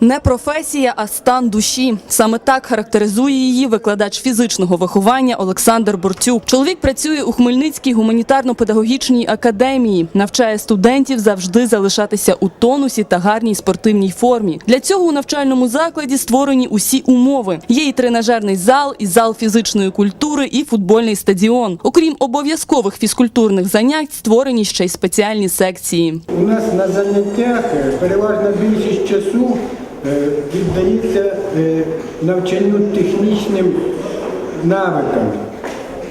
Не професія, а стан душі. Саме так характеризує її викладач фізичного виховання Олександр Борцюк. Чоловік працює у Хмельницькій гуманітарно-педагогічній академії, навчає студентів завжди залишатися у тонусі та гарній спортивній формі. Для цього у навчальному закладі створені усі умови. Є і тренажерний зал, і зал фізичної культури, і футбольний стадіон. Окрім обов'язкових фізкультурних занять, створені ще й спеціальні секції. У нас на заняттях переважна більшість часу віддається е, навчанню технічним навикам,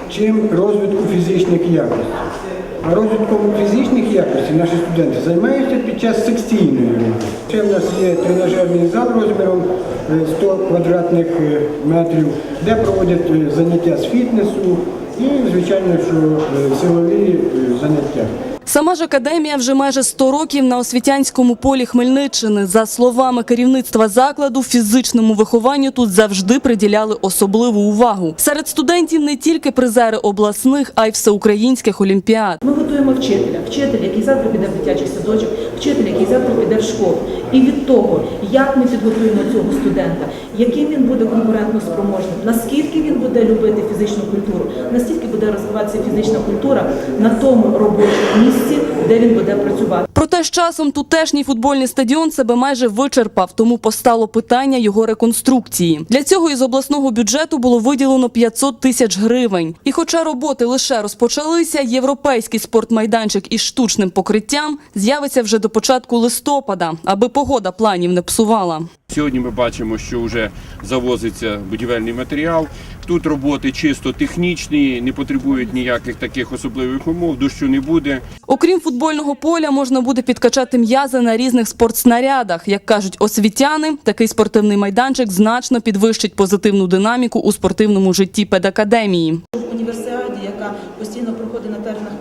чим розвитку фізичних якостей. А розвитком фізичних якостей наші студенти займаються під час секційної роботи. Ще в нас є тренажерний зал розміром е, 100 квадратних е, метрів, де проводять е, заняття з фітнесу і, звичайно, що е, силові е, заняття. Сама ж академія вже майже 100 років на освітянському полі Хмельниччини. За словами керівництва закладу, фізичному вихованню тут завжди приділяли особливу увагу. Серед студентів не тільки призери обласних, а й всеукраїнських олімпіад. Готуємо вчителя, вчитель, який завтра піде в дитячий садочок, вчитель, який завтра піде в школу. І від того, як ми підготуємо цього студента, яким він буде конкурентно спроможним, наскільки він буде любити фізичну культуру, настільки буде розвиватися фізична культура на тому робочому місці, де він буде працювати. Проте з часом тутешній футбольний стадіон себе майже вичерпав, тому постало питання його реконструкції. Для цього із обласного бюджету було виділено 500 тисяч гривень. І хоча роботи лише розпочалися, європейський спортмайданчик із штучним покриттям з'явиться вже до початку листопада, аби погода планів не псувала. Сьогодні ми бачимо, що вже завозиться будівельний матеріал. Тут роботи чисто технічні, не потребують ніяких таких особливих умов, дощу не буде. Окрім футбольного поля, можна буде підкачати м'язи на різних спортснарядах. Як кажуть освітяни, такий спортивний майданчик значно підвищить позитивну динаміку у спортивному житті педакадемії. В універсіаді, яка постійно проходить на теренах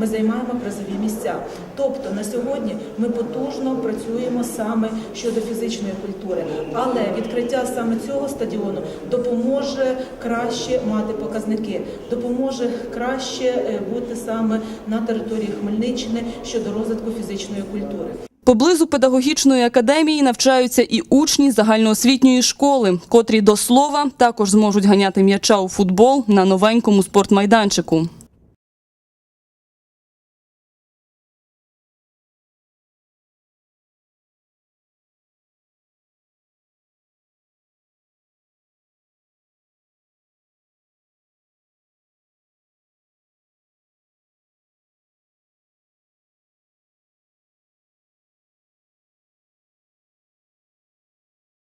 ми займаємо призові місця. Тобто на сьогодні ми потужно працюємо саме щодо фізичної культури, але відкриття саме цього стадіону допоможе краще мати показники, допоможе краще е, бути саме на території Хмельниччини щодо розвитку фізичної культури. Поблизу педагогічної академії навчаються і учні загальноосвітньої школи, котрі до слова також зможуть ганяти м'яча у футбол на новенькому спортмайданчику.